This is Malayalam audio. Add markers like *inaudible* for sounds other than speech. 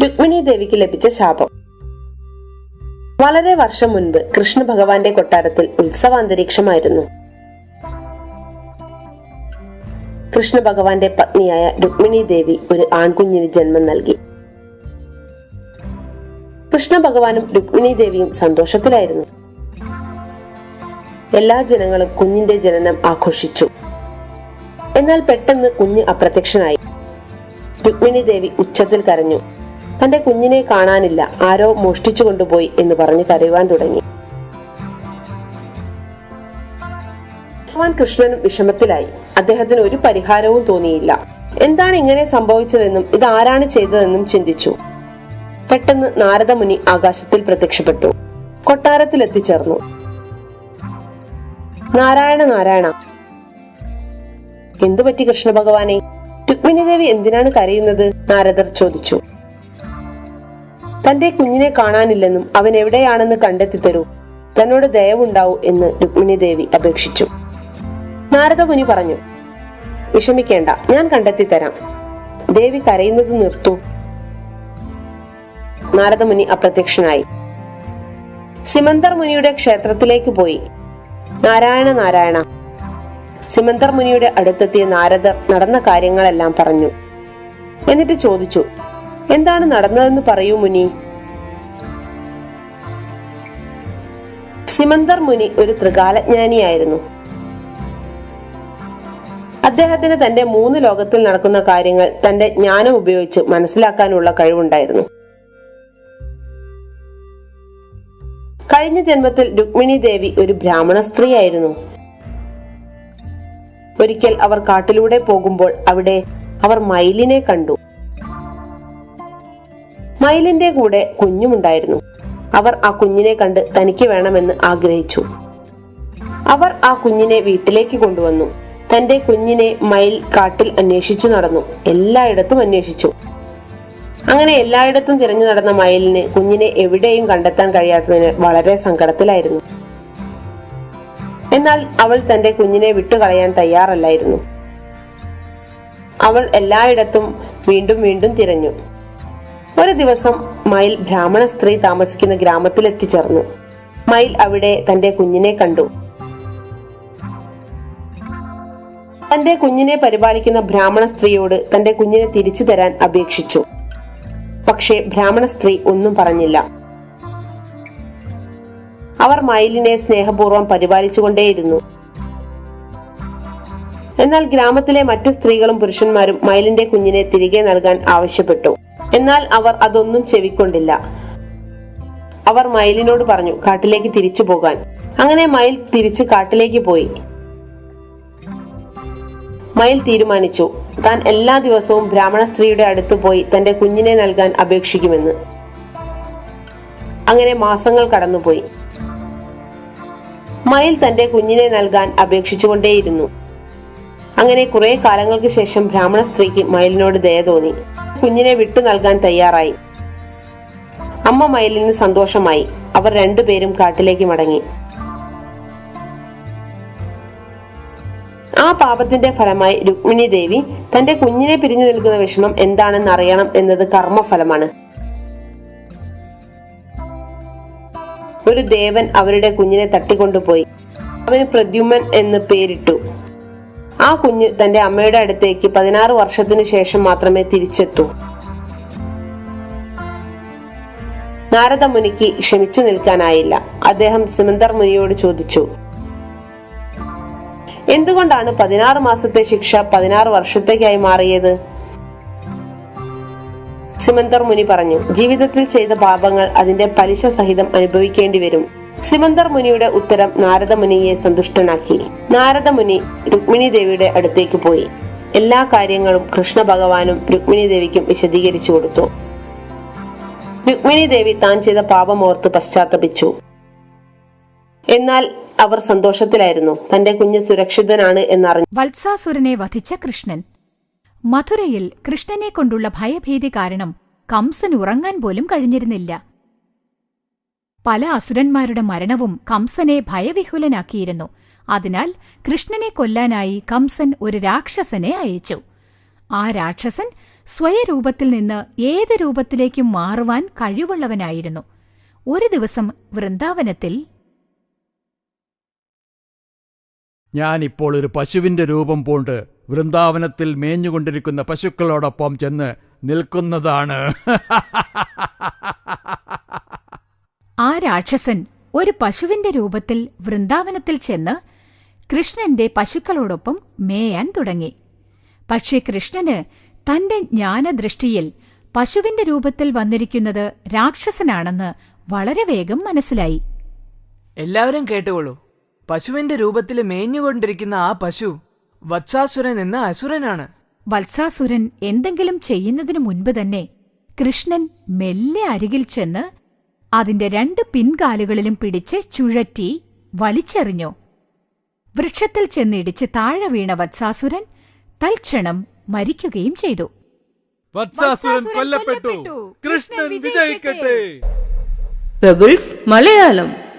രുക്മിണി ദേവിക്ക് ലഭിച്ച ശാപം. വളരെ വർഷം മുൻപ് കൃഷ്ണ ഭഗവാന്റെ കൊട്ടാരത്തിൽ ഉത്സവാന്തരീക്ഷമായിരുന്നു. കൃഷ്ണ ഭഗവാന്റെ പത്നിയായ രുക്മിണി ദേവി ഒരു ആൺകുഞ്ഞിന് ജന്മം നൽകി. കൃഷ്ണ ഭഗവാനും രുക്മിണി ദേവിയും സന്തോഷത്തിലായിരുന്നു. എല്ലാ ജനങ്ങളും കുഞ്ഞിന്റെ ജനനം ആഘോഷിച്ചു. എന്നാൽ പെട്ടെന്ന് കുഞ്ഞ് അപ്രത്യക്ഷനായി. രുക്മിണി ദേവി ഉച്ചത്തിൽ കരഞ്ഞു. തന്റെ കുഞ്ഞിനെ കാണാനില്ല. ആരോ മോഷ്ടിച്ചു കൊണ്ടുപോയി എന്ന് പറഞ്ഞ് കരയുവാൻ തുടങ്ങി. ഭഗവാൻ കൃഷ്ണനും വിഷമത്തിലായി. അദ്ദേഹത്തിന് ഒരു പരിഹാരവും തോന്നിയില്ല. എന്താണ് ഇങ്ങനെ സംഭവിച്ചതെന്നും ഇത് ആരാണ് ചെയ്തതെന്നും ചിന്തിച്ചു. പെട്ടെന്ന് നാരദമുനി ആകാശത്തിൽ പ്രത്യക്ഷപ്പെട്ടു. കൊട്ടാരത്തിൽ എത്തിച്ചേർന്നു നാരായണ നാരായണ എന്തു പറ്റി കൃഷ്ണ ഭഗവാനെ രുക്മിണി ദേവി എന്തിനാണ് കരയുന്നത്? നാരദർ ചോദിച്ചു. തന്റെ കുഞ്ഞിനെ കാണാനില്ലെന്നും അവൻ എവിടെയാണെന്ന് കണ്ടെത്തി തരൂ തന്നോട് ദയവുണ്ടാവൂ എന്ന് രുക്മിണി ദേവി അപേക്ഷിച്ചു. നാരദമുനി പറഞ്ഞു വിഷമിക്കേണ്ട ഞാൻ കണ്ടെത്തി തരാം ദേവി കരയുന്നത് നിർത്തൂ. നാരദമുനി അപ്രത്യക്ഷനായി. സിമന്തർ മുനിയുടെ ക്ഷേത്രത്തിലേക്ക് പോയി. നാരായണ നാരായണ. സിമന്തർ മുനിയുടെ അടുത്തെത്തിയ നാരദർ നടന്ന കാര്യങ്ങളെല്ലാം പറഞ്ഞു. എന്നിട്ട് ചോദിച്ചു എന്താണ് നടന്നതെന്ന് പറയൂ മുനി. സിമന്തർ മുനി ഒരു ത്രികാലജ്ഞാനിയായിരുന്നു. അദ്ദേഹത്തിന് തന്റെ മൂന്ന് ലോകത്തിൽ നടക്കുന്ന കാര്യങ്ങൾ തന്റെ ജ്ഞാനം ഉപയോഗിച്ച് മനസ്സിലാക്കാനുള്ള കഴിവുണ്ടായിരുന്നു. കഴിഞ്ഞ ജന്മത്തിൽ രുക്മിണി ദേവി ഒരു ബ്രാഹ്മണ സ്ത്രീയായിരുന്നു. ഒരിക്കൽ അവർ കാട്ടിലൂടെ പോകുമ്പോൾ അവിടെ അവർ മയിലിനെ കണ്ടു. മയിലിന്റെ കൂടെ കുഞ്ഞുമുണ്ടായിരുന്നു. അവർ ആ കുഞ്ഞിനെ കണ്ട് തനിക്ക് വേണമെന്ന് ആഗ്രഹിച്ചു. അവർ ആ കുഞ്ഞിനെ വീട്ടിലേക്ക് കൊണ്ടുവന്നു. തന്റെ കുഞ്ഞിനെ മയിൽ കാട്ടിൽ അന്വേഷിച്ചു നടന്നു. എല്ലായിടത്തും അന്വേഷിച്ചു. അങ്ങനെ എല്ലായിടത്തും തിരഞ്ഞു നടന്ന മയിലിന് കുഞ്ഞിനെ എവിടെയും കണ്ടെത്താൻ കഴിയാത്തതിന് വളരെ സങ്കടത്തിലായിരുന്നു. എന്നാൽ അവൾ തന്റെ കുഞ്ഞിനെ വിട്ടുകളയാൻ തയ്യാറല്ലായിരുന്നു. അവൾ എല്ലായിടത്തും വീണ്ടും വീണ്ടും തിരഞ്ഞു. ഒരു ദിവസം മയിൽ ബ്രാഹ്മണ സ്ത്രീ താമസിക്കുന്ന ഗ്രാമത്തിൽ എത്തിച്ചേർന്നു മയിൽ അവിടെ തന്റെ കുഞ്ഞിനെ കണ്ടു. തന്റെ കുഞ്ഞിനെ പരിപാലിക്കുന്ന ബ്രാഹ്മണ സ്ത്രീയോട് തന്റെ കുഞ്ഞിനെ തിരിച്ചു തരാൻ അപേക്ഷിച്ചു. പക്ഷേ ബ്രാഹ്മണ സ്ത്രീ ഒന്നും പറഞ്ഞില്ല. അവർ മയിലിനെ സ്നേഹപൂർവം പരിപാലിച്ചുകൊണ്ടേയിരുന്നു. എന്നാൽ ഗ്രാമത്തിലെ മറ്റു സ്ത്രീകളും പുരുഷന്മാരും മയിലിന്റെ കുഞ്ഞിനെ തിരികെ നൽകാൻ ആവശ്യപ്പെട്ടു. എന്നാൽ അവർ അതൊന്നും ചെവിക്കൊണ്ടില്ല. അവർ മയിലിനോട് പറഞ്ഞു കാട്ടിലേക്ക് തിരിച്ചു പോകാൻ. അങ്ങനെ മയിൽ തിരിച്ച് കാട്ടിലേക്ക് പോയി. മയിൽ തീരുമാനിച്ചു താൻ എല്ലാ ദിവസവും ബ്രാഹ്മണ സ്ത്രീയുടെ അടുത്ത് പോയി തന്റെ കുഞ്ഞിനെ നൽകാൻ അപേക്ഷിക്കുമെന്ന്. അങ്ങനെ മാസങ്ങൾ കടന്നുപോയി. മയിൽ തന്റെ കുഞ്ഞിനെ നൽകാൻ അപേക്ഷിച്ചുകൊണ്ടേയിരുന്നു. അങ്ങനെ കുറെ കാലങ്ങൾക്ക് ശേഷം ബ്രാഹ്മണ സ്ത്രീക്ക് മയിലിനോട് ദയ തോന്നി. കുഞ്ഞിനെ വിട്ടു നൽകാൻ തയ്യാറായി. അമ്മ മയിലിന് സന്തോഷമായി. അവർ രണ്ടുപേരും കാട്ടിലേക്ക് മടങ്ങി. ആ പാപത്തിന്റെ ഫലമായി രുക്മിണി ദേവി തന്റെ കുഞ്ഞിനെ പിരിഞ്ഞു നിൽക്കുന്ന വിഷമം എന്താണെന്ന് അറിയണം എന്നത് കർമ്മഫലമാണ്. ഒരു ദേവൻ അവരുടെ കുഞ്ഞിനെ തട്ടിക്കൊണ്ടുപോയി. അവന് പ്രദ്യുമൻ എന്ന് പേരിട്ടു. ആ കുഞ്ഞ് തന്റെ അമ്മയുടെ അടുത്തേക്ക് പതിനാറ് വർഷത്തിനു ശേഷം മാത്രമേ തിരിച്ചെത്തൂ. നാരദ മുനിക്ക് ക്ഷമിച്ചു നിൽക്കാനായില്ല. അദ്ദേഹം സിമന്തർ മുനിയോട് ചോദിച്ചു എന്തുകൊണ്ടാണ് പതിനാറ് മാസത്തെ ശിക്ഷ പതിനാറ് വർഷത്തേക്കായി മാറിയത്? സിമന്തർ മുനി പറഞ്ഞു ജീവിതത്തിൽ ചെയ്ത പാപങ്ങൾ അതിന്റെ പലിശ സഹിതം അനുഭവിക്കേണ്ടി വരും. സിമന്തർ മുനിയുടെ ഉത്തരം നാരദ മുനിയെ സന്തുഷ്ടനാക്കി. നാരദമുനി രുക്മിണി ദേവിയുടെ അടുത്തേക്ക് പോയി. എല്ലാ കാര്യങ്ങളും കൃഷ്ണ ഭഗവാനും രുക്മിണി ദേവിക്കും വിശദീകരിച്ചു കൊടുത്തു. രുക്മിണി ദേവി താൻ ചെയ്ത പാപമോർത്ത് പശ്ചാത്തപിച്ചു. എന്നാൽ അവർ സന്തോഷത്തിലായിരുന്നു. തന്റെ കുഞ്ഞ് സുരക്ഷിതനാണ് എന്നറിഞ്ഞു. വത്സാസുരനെ വധിച്ച കൃഷ്ണൻ. മഥുരയിൽ കൃഷ്ണനെ കൊണ്ടുള്ള ഭയഭീതി കാരണം കംസന് ഉറങ്ങാൻ പോലും കഴിഞ്ഞിരുന്നില്ല. പല അസുരന്മാരുടെ മരണവും കംസനെ ഭയവിഹുലനാക്കിയിരുന്നു. അതിനാൽ കൃഷ്ണനെ കൊല്ലാനായി കംസൻ ഒരു രാക്ഷസനെ അയച്ചു. ആ രാക്ഷസൻ സ്വയരൂപത്തിൽ നിന്ന് ഏത് രൂപത്തിലേക്കും മാറുവാൻ കഴിവുള്ളവനായിരുന്നു. ഒരു ദിവസം വൃന്ദാവനത്തിൽ ഞാനിപ്പോൾ ഒരു പശുവിന്റെ രൂപം പൂണ്ട് വൃന്ദാവനത്തിൽ മേഞ്ഞുകൊണ്ടിരിക്കുന്ന പശുക്കളോടൊപ്പം ചെന്ന് നിൽക്കുന്നതാണ്. *laughs* രാക്ഷസൻ ഒരു പശുവിന്റെ രൂപത്തിൽ വൃന്ദാവനത്തിൽ ചെന്ന് കൃഷ്ണന്റെ പശുക്കളോടൊപ്പം മേയാൻ തുടങ്ങി. പക്ഷേ കൃഷ്ണന് തന്റെ ജ്ഞാനദൃഷ്ടിയിൽ പശുവിന്റെ രൂപത്തിൽ വന്നിരിക്കുന്നത് രാക്ഷസനാണെന്ന് വളരെ വേഗം മനസ്സിലായി. എല്ലാവരും കേട്ടുകൊള്ളൂ. പശുവിന്റെ രൂപത്തിൽ മേഞ്ഞുകൊണ്ടിരിക്കുന്ന ആ പശു വത്സാസുരൻ എന്ന അസുരനാണ്. വത്സാസുരൻ എന്തെങ്കിലും ചെയ്യുന്നതിനു മുൻപ് തന്നെ കൃഷ്ണൻ മെല്ലെ അരികിൽ ചെന്ന് അതിന്റെ രണ്ട് പിൻകാലുകളിലും പിടിച്ച് ചുഴറ്റി വലിച്ചെറിഞ്ഞു. വൃക്ഷത്തിൽ ചെന്നിടിച്ച് താഴെ വീണ വത്സാസുരൻ തൽക്ഷണം മരിക്കുകയും ചെയ്തു. വത്സാസുരൻ കൊല്ലപ്പെട്ടു. കൃഷ്ണൻ വിജയിക്കട്ടെ. പെബിൾസ് മലയാളം.